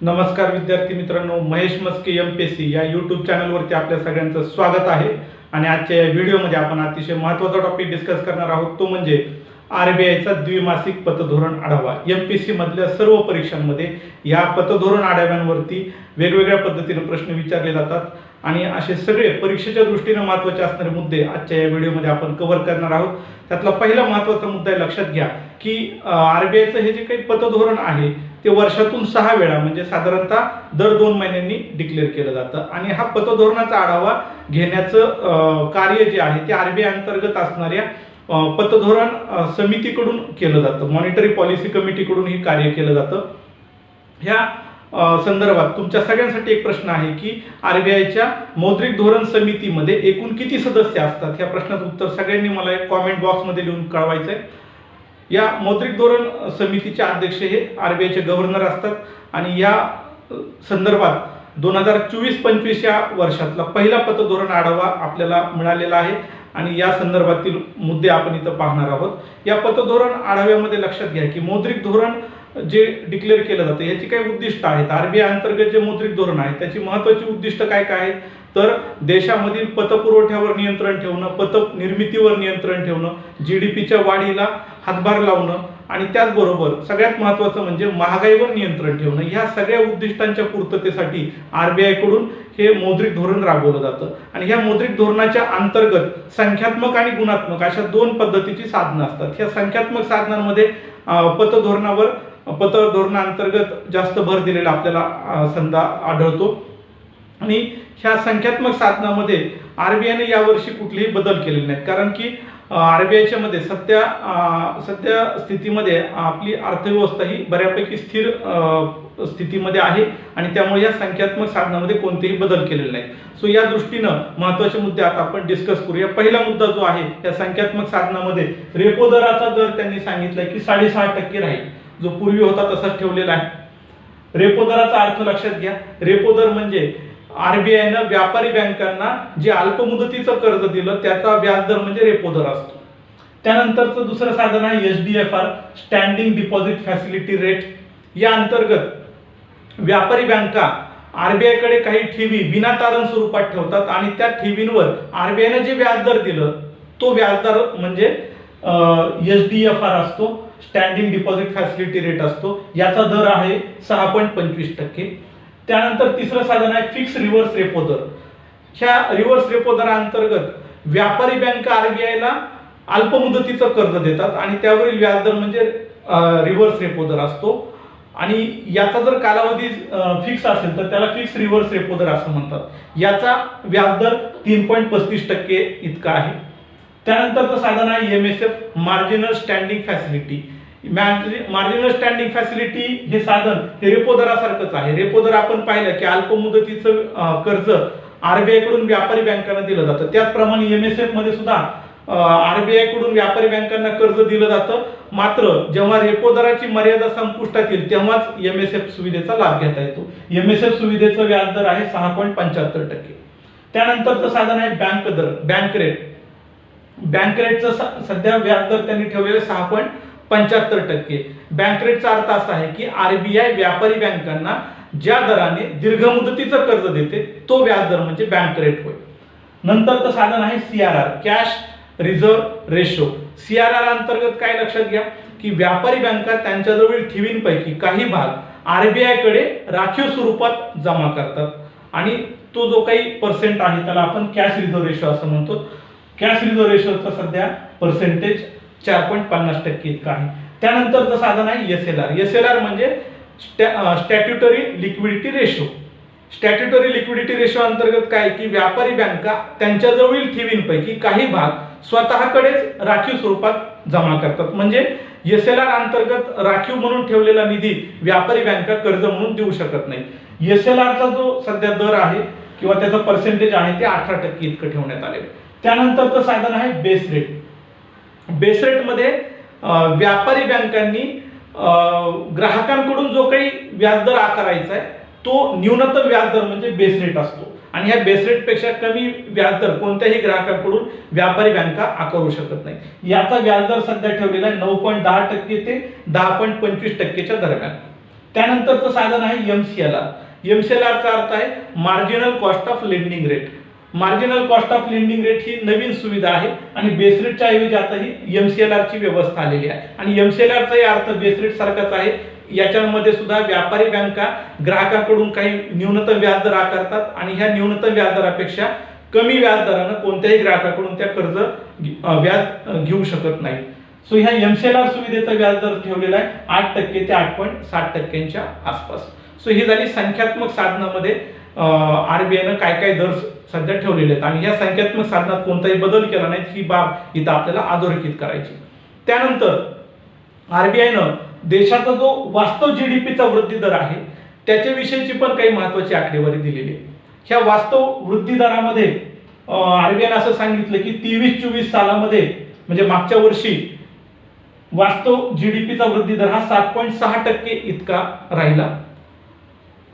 नमस्कार विद्यार्थी मित्रांनो Mahesh Maske M P C या यूट्यूब चॅनलवरती आपल्या सगळ्यांचं स्वागत आहे. आणि आजच्या या व्हिडिओमध्ये आपण अतिशय महत्त्वाचा टॉपिक डिस्कस करणार आहोत. तो म्हणजे आर बी आयचा द्विमासिक पतधोरण आढावा. एम पी सी मधल्या सर्व परीक्षांमध्ये या पतधोरण आढाव्यांवरती वेगवेगळ्या पद्धतीने प्रश्न विचारले जातात. आणि असे सगळे परीक्षेच्या दृष्टीने महत्त्वाचे असणारे मुद्दे आजच्या या व्हिडिओमध्ये आपण कव्हर करणार आहोत. त्यातला पहिला महत्त्वाचा मुद्दा आहे लक्षात घ्या की आर बी आयचं हे जे काही पतधोरण आहे ते वर्षातून सहा वेळा म्हणजे साधारणतः दर दोन महिन्यांनी डिक्लेअर केलं जातं. आणि हा पतधोरणाचा आढावा घेण्याचं कार्य जे आहे ते आरबीआय अंतर्गत असणाऱ्या पतधोरण समितीकडून केलं जातं. मॉनिटरी पॉलिसी कमिटीकडून हे कार्य केलं जातं. ह्या संदर्भात तुमच्या सगळ्यांसाठी एक प्रश्न आहे की आरबीआयच्या मौद्रिक धोरण समितीमध्ये एकूण किती सदस्य असतात? ह्या प्रश्नाचं उत्तर सगळ्यांनी मला एक कॉमेंट बॉक्समध्ये लिहून कळवायचं आहे या मौद्रिक धोरण समितीचे अध्यक्ष हे आर बी आयचे गव्हर्नर असतात आणि या संदर्भात दोन हजार चोवीस पंचवीस या वर्षातला पहिला पतधोरण आढावा आपल्याला मिळालेला आहे आणि या संदर्भातील मुद्दे आपण इथं पाहणार आहोत. या पतधोरण आढाव्यामध्ये लक्षात घ्या की मौद्रिक धोरण जे डिक्लेअर केलं जातं याची काही उद्दिष्ट आहेत. आर बी आय अंतर्गत जे मौद्रिक धोरण आहे त्याची महत्त्वाची उद्दिष्ट काय काय आहेत? तर देशामधील पतपुरवठ्यावर नियंत्रण ठेवणं पत निर्मितीवर नियंत्रण ठेवणं जी डी पीच्या वाढीला हातभार लावणं आणि त्याचबरोबर सगळ्यात महत्त्वाचं म्हणजे महागाईवर नियंत्रण ठेवणं ह्या सगळ्या उद्दिष्टांच्या पूर्ततेसाठी आर बी आयकडून हे मौद्रिक धोरण राबवलं जातं. आणि ह्या मौद्रिक धोरणाच्या अंतर्गत संख्यात्मक आणि गुणात्मक अशा दोन पद्धतीची साधनं असतात. ह्या संख्यात्मक साधनांमध्ये पतधोरणावर पतधोरणाअंतर्गत जास्त भर दिलेला आपल्याला संधा आढळतो. आणि ह्या संख्यात्मक साधनामध्ये आरबीआयने यावर्षी कुठलेही बदल केलेले नाहीत. कारण की आरबीआयच्या मध्ये सध्या सध्या स्थितीमध्ये आपली अर्थव्यवस्था ही बऱ्यापैकी स्थिर स्थितीमध्ये आहे आणि त्यामुळे या संख्यात्मक साधनामध्ये कोणतेही बदल केलेले नाहीत. सो या दृष्टीनं महत्त्वाचे मुद्दे आता आपण डिस्कस करूया. पहिला मुद्दा जो आहे या संख्यात्मक साधनामध्ये रेपो दराचा दर त्यांनी सांगितलाय की साडेसहा टक्के राहील. जो पूर्वी होता तसाच ठेवलेला आहे. रेपो दराचा अर्थ लक्षात घ्या. रेपो दर म्हणजे आरबीआयनं व्यापारी बँकांना जे अल्पमुदतीचं कर्ज दिलं त्याचा व्याजदर म्हणजे रेपो दर असतो. त्यानंतरचं दुसरं साधन आहे H D F R standing deposit facility rate या अंतर्गत व्यापारी बँका आरबीआयकडे काही ठेवी विनातारण स्वरूपात ठेवतात आणि त्या ठेवींवर आरबीआयनं जे व्याजदर दिलं तो व्याजदर म्हणजे एच डी एफ आर असतो स्टँडिंग डिपॉझिट फॅसिलिटी रेट असतो. याचा दर आहे सहा पॉईंट पंचवीस टक्के. त्यानंतर तिसरं साधन आहे फिक्स रिव्हर्स रेपो दर ह्या रिव्हर्स रेपो दराअंतर्गत व्यापारी बँका आरबीआयला अल्पमुदतीचं कर्ज देतात आणि त्यावरील व्याजदर म्हणजे रिव्हर्स रेपो दर असतो. आणि याचा जर कालावधी फिक्स असेल तर त्याला फिक्स रिव्हर्स रेपो दर असं म्हणतात. याचा व्याजदर तीन पॉईंट पस्तीस टक्के इतका आहे. त्यानंतरचं साधन आहे M S F marginal standing facility marginal standing facility हे साधन हे रेपो दरासारखंच आहे. रेपो दर आपण पाहिलं की अल्प मुदतीचं कर्ज आरबीआयकडून व्यापारी बँकांना दिलं जातं. त्याचप्रमाणे एम एस एफमध्ये सुद्धा आरबीआयकडून व्यापारी बँकांना कर्ज दिलं जातं. मात्र जेव्हा रेपो दराची मर्यादा संपुष्टात येईल तेव्हाच एम एस एफ सुविधेचा लाभ घेता येतो. एम एस एफ सुविधेचं व्याजदर आहे सहा पॉईंट पंच्याहत्तर टक्के. त्यानंतरचं साधन आहे बँक दर बँक रेट बँक रेटचं स- सध्या व्याजदर त्यांनी ठेवलेलं सहा पॉईंट पंच्याहत्तर टक्के. बँक रेटचा अर्थ असा आहे की आरबीआय व्यापारी बँकांना ज्या दराने दीर्घ मुदतीचं कर्ज देते तो व्याजदर म्हणजे बँक रेट होय. नंतरचं साधन आहे C R R cash reserve ratio CRR अंतर्गत काय लक्षात घ्या? की व्यापारी बँका त्यांच्याजवळील ठेवींपैकी काही भाग आरबीआयकडे राखीव स्वरूपात जमा करतात. आणि तो जो काही पर्सेंट आहे त्याला आपण कॅश रिझर्व्ह रेशो असं म्हणतो. कॅश रिझर्व्ह रेशोचा सध्या पर्सेंटेज चार पॉईंट पन्नास टक्के इतका आहे. त्यानंतरचं साधन आहे S L R S L R म्हणजे statutory liquidity ratio statutory liquidity ratio अंतर्गत काय? की व्यापारी बँका त्यांच्याजवळील ठेवींपैकी काही भाग स्वतःकडेच राखीव स्वरूपात जमा करतात. म्हणजे एस एल आर अंतर्गत राखीव म्हणून ठेवलेला निधी व्यापारी बँका कर्ज म्हणून देऊ शकत नाही. एस एल आरचा जो सध्या दर आहे किंवा त्याचं पर्सेंटेज आहे ते अठरा टक्के इतकं ठेवण्यात आलेलं आहे. त्यानंतरचं साधन आहे बेस रेट बेसरेटमध्ये व्यापारी बँकांनी ग्राहकांकडून जो काही व्याजदर आकारायचा आहे तो न्यूनतम व्याजदर म्हणजे बेसरेट असतो. आणि ह्या बेसरेटपेक्षा कमी व्याजदर कोणत्याही ग्राहकांकडून व्यापारी बँका आकारू शकत नाही याचा व्याजदर सध्या ठेवलेला आहे नऊ पॉईंट दहा टक्के ते दहा पॉईंट पंचवीस टक्केच्या दरम्यान. त्यानंतरचं साधन आहे M C L R. M C L आरचा अर्थ आहे marginal cost of lending rate. Marginal cost of lending rate ही नवीन सुविधा आहे आणि बेसरेटच्या ऐवजी आता ही एम सी एल आरची व्यवस्था आलेली आहे. आणि एम सी एल आरचाही अर्थ बेसरेट सारखाच आहे. याच्यामध्ये सुद्धा व्यापारी बँका ग्राहकाकडून काही न्यूनतम व्याजदर आकारतात आणि ह्या न्यूनतम व्याजदरापेक्षा कमी व्याजदरानं कोणत्याही ग्राहकाकडून त्या कर्ज व्याज घेऊ शकत नाही सो ह्या एम सी एल आर सुविधेचा व्याजदर ठेवलेला आहे. आठ टक्के ते आठ पॉईंट साठ टक्क्यांच्या आसपास. सो ही झाली संख्यात्मक साधनामध्ये आरबीआयनं काय काय दर सध्या ठेवलेले आहेत आणि या संख्यात्मक साधनात कोणताही बदल केला नाही ही बाब इथं आपल्याला अधोरेखित करायची. त्यानंतर आरबीआयनं देशाचा जो वास्तव जीडीपीचा वृद्धी दर आहे त्याच्याविषयीची पण काही महत्वाची आकडेवारी दिलेली आहे. ह्या वास्तव वृद्धी दरामध्ये आरबीआयनं असं सांगितलं की तेवीस चोवीस सालामध्ये म्हणजे मागच्या वर्षी वास्तव जीडीपीचा वृद्धी दर हा सात पॉईंट सहा टक्के इतका राहिला.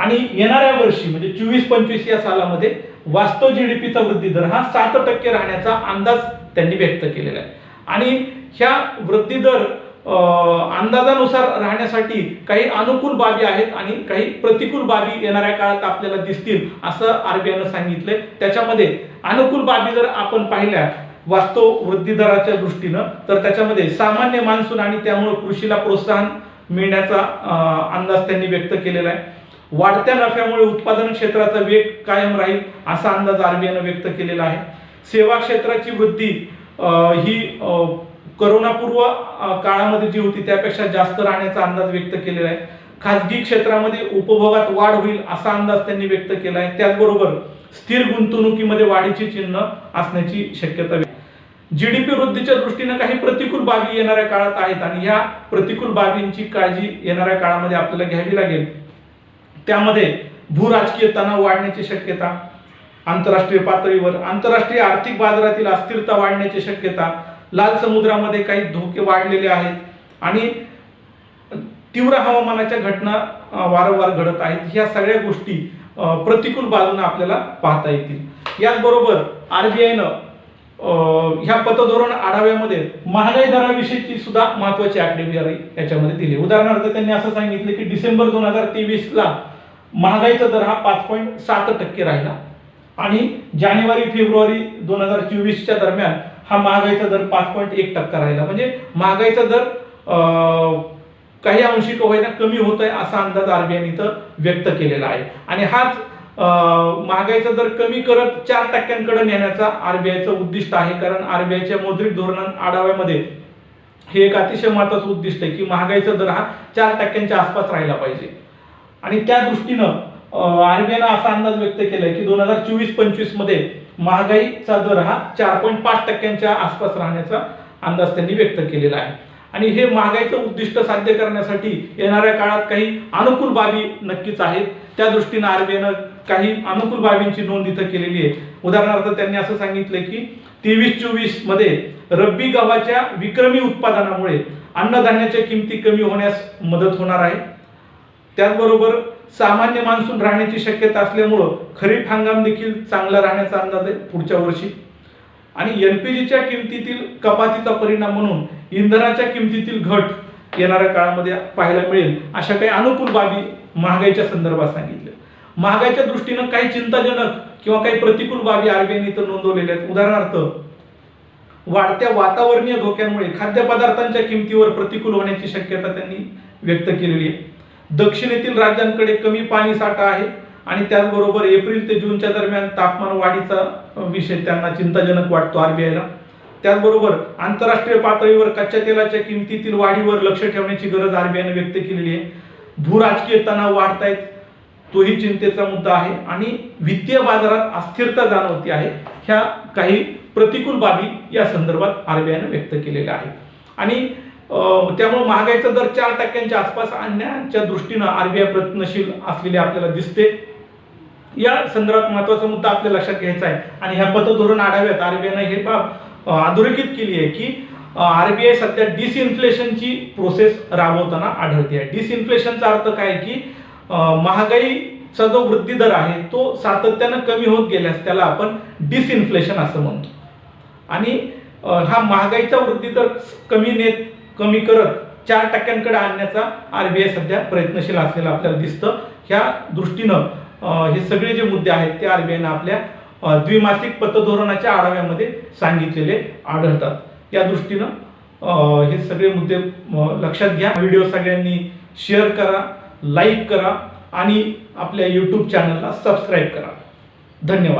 आणि येणाऱ्या वर्षी म्हणजे चोवीस पंचवीस या सालामध्ये वास्तव जीडीपीचा वृद्धी दर हा सात टक्के राहण्याचा अंदाज त्यांनी व्यक्त केलेला आहे. आणि ह्या वृद्धी दर अंदाजानुसार राहण्यासाठी काही अनुकूल बाबी आहेत आणि काही प्रतिकूल बाबी येणाऱ्या काळात आपल्याला दिसतील असं आरबीआयनं सांगितलंय. त्याच्यामध्ये अनुकूल बाबी जर आपण पाहिल्या वास्तव वृद्धी दराच्या दृष्टीनं तर त्याच्यामध्ये सामान्य मान्सून आणि त्यामुळे कृषीला प्रोत्साहन मिळण्याचा अंदाज त्यांनी व्यक्त केलेला आहे. वाढत्या नफ्यामुळे उत्पादन क्षेत्राचा वेग कायम राहील असा अंदाज आरबीआयनं व्यक्त केलेला आहे. सेवा क्षेत्राची वृद्धी ही करोनापूर्व काळामध्ये जी होती त्यापेक्षा जास्त राहण्याचा अंदाज व्यक्त केलेला आहे. खाजगी क्षेत्रामध्ये उपभोगात वाढ होईल असा अंदाज त्यांनी व्यक्त केला आहे. त्याचबरोबर स्थिर गुंतवणुकीमध्ये वाढीची चिन्ह असण्याची शक्यता जीडीपी वृद्धीच्या दृष्टीनं काही प्रतिकूल बाबी येणाऱ्या काळात आहेत आणि ह्या प्रतिकूल बाबींची काळजी येणाऱ्या काळामध्ये आपल्याला घ्यावी लागेल. त्यामध्ये भूराजकीय तणाव वाढण्याची शक्यता आंतरराष्ट्रीय पातळीवर आंतरराष्ट्रीय आर्थिक बाजारातील अस्थिरता वाढण्याची शक्यता लाल समुद्रामध्ये काही धोके वाढलेले आहेत आणि तीव्र हवामानाच्या घटना वारंवार घडत आहेत. ह्या सगळ्या गोष्टी प्रतिकूल बाजूने आपल्याला पाहता येतील. याचबरोबर आर बी आयनं ह्या पतधोरण आढाव्यामध्ये महागाई दराविषयीची सुद्धा महत्वाची आकडेवारी याच्यामध्ये दिली. उदाहरणार्थ त्यांनी असं सांगितलं की डिसेंबर दोन हजार तेवीसला महागाईचा दर हा पाच पॉईंट सात टक्के राहिला आणि जानेवारी फेब्रुवारी दोन हजार चोवीसच्या दरम्यान हा महागाईचा दर पाच पॉईंट एक टक्का राहिला. म्हणजे महागाईचा दर काही अंशी का होईना कमी होत आहे असा अंदाज आरबीआयने इथं व्यक्त केलेला आहे. आणि हाच महागाईचा दर कमी करत चार टक्क्यांकडे नेण्याचा आरबीआयचं उद्दिष्ट आहे. कारण आरबीआयच्या मौद्रिक धोरण आढाव्यामध्ये हे एक अतिशय महत्वाचं उद्दिष्ट आहे की महागाईचा दर हा चार टक्क्यांच्या आसपास राहिला पाहिजे. आणि त्या दृष्टीनं आरबीआयनं असा अंदाज व्यक्त केलाय की दोन हजार चोवीस पंचवीसमध्ये महागाईचा दर हा चार पॉईंट पाच टक्क्यांच्या आसपास राहण्याचा अंदाज त्यांनी व्यक्त केलेला आहे. आणि हे महागाईचं उद्दिष्ट साध्य करण्यासाठी येणाऱ्या काळात काही अनुकूल बाबी नक्कीच आहेत. त्या दृष्टीनं आरबीआयनं काही अनुकूल बाबींची नोंद इथं केलेली आहे. उदाहरणार्थ त्यांनी असं सांगितलं की तेवीस चोवीसमध्ये रब्बी गव्हाच्या विक्रमी उत्पादनामुळे अन्नधान्याच्या किमती कमी होण्यास मदत होणार आहे. त्याचबरोबर सामान्य मान्सून राहण्याची शक्यता असल्यामुळं खरीप हंगाम देखील चांगला राहण्याचा अंदाज आहे पुढच्या वर्षी. आणि एलपीजीच्या किमतीतील कपातीचा परिणाम म्हणून इंधनाच्या किमतीतील घट येणाऱ्या काळामध्ये पाहायला मिळेल अशा काही अनुकूल बाबी महागाईच्या संदर्भात सांगितल्या. महागाईच्या दृष्टीनं काही चिंताजनक किंवा काही प्रतिकूल बाबी आरबीआयने इथं नोंदवलेल्या आहेत. उदाहरणार्थ वाढत्या वातावरणीय धोक्यांमुळे खाद्यपदार्थांच्या किमतीवर प्रतिकूल होण्याची शक्यता त्यांनी व्यक्त केलेली आहे. दक्षिणेतील राज्यांकडे कमी पाणी साठा आहे आणि त्याचबरोबर एप्रिल ते जूनच्या दरम्यान तापमान वाढीचा विषय त्यांना चिंताजनक वाटतो आरबीआयला. त्याचबरोबर आंतरराष्ट्रीय पातळीवर कच्च्या तेलाच्या किमतीतील वाढीवर लक्ष ठेवण्याची गरज आरबीआयने व्यक्त केलेली आहे. भूराजकीय तणाव वाढतायत. तोही चिंतेचा मुद्दा आहे. आणि वित्तीय बाजारात अस्थिरता जाणवती आहे. ह्या काही प्रतिकूल बाबी या संदर्भात आरबीआयनं व्यक्त केलेल्या आहेत. आणि त्यामुळे महागाईचा दर चार टक्क्यांच्या आसपास आणण्याच्या दृष्टीनं आरबीआय प्रयत्नशील असलेले आपल्याला दिसते. या संदर्भात महत्त्वाचा मुद्दा आपल्या लक्षात घ्यायचा आहे. आणि ह्या पतधोरण आढाव्यात आरबीआयनं हे बाब अधोरेखित केली आहे की आरबीआय सध्या डिसइन्फ्लेशनची प्रोसेस राबवताना आढळते आहे. डिसइन्फ्लेशनचा अर्थ काय की महागाईचा जो वृद्धी दर आहे तो सातत्यानं कमी होत गेल्यास त्याला आपण डिसइन्फ्लेशन असं म्हणतो. आणि हा महागाईचा वृद्धी दर कमी नेत कमी करत चार टक्क्यांकडे आणण्याचा आर बी आय सध्या प्रयत्नशील असलेला आपल्याला दिसतं. ह्या दृष्टीनं हे सगळे जे मुद्दे आहेत ते आर बी आयनं आपल्या द्विमासिक पतधोरणाच्या आढाव्यामध्ये सांगितलेले आढळतात. या दृष्टीनं हे सगळे मुद्दे लक्षात घ्या. व्हिडिओ सगळ्यांनी शेअर करा. लाईक करा आणि आपल्या यूट्यूब चॅनलला सबस्क्राईब करा. धन्यवाद.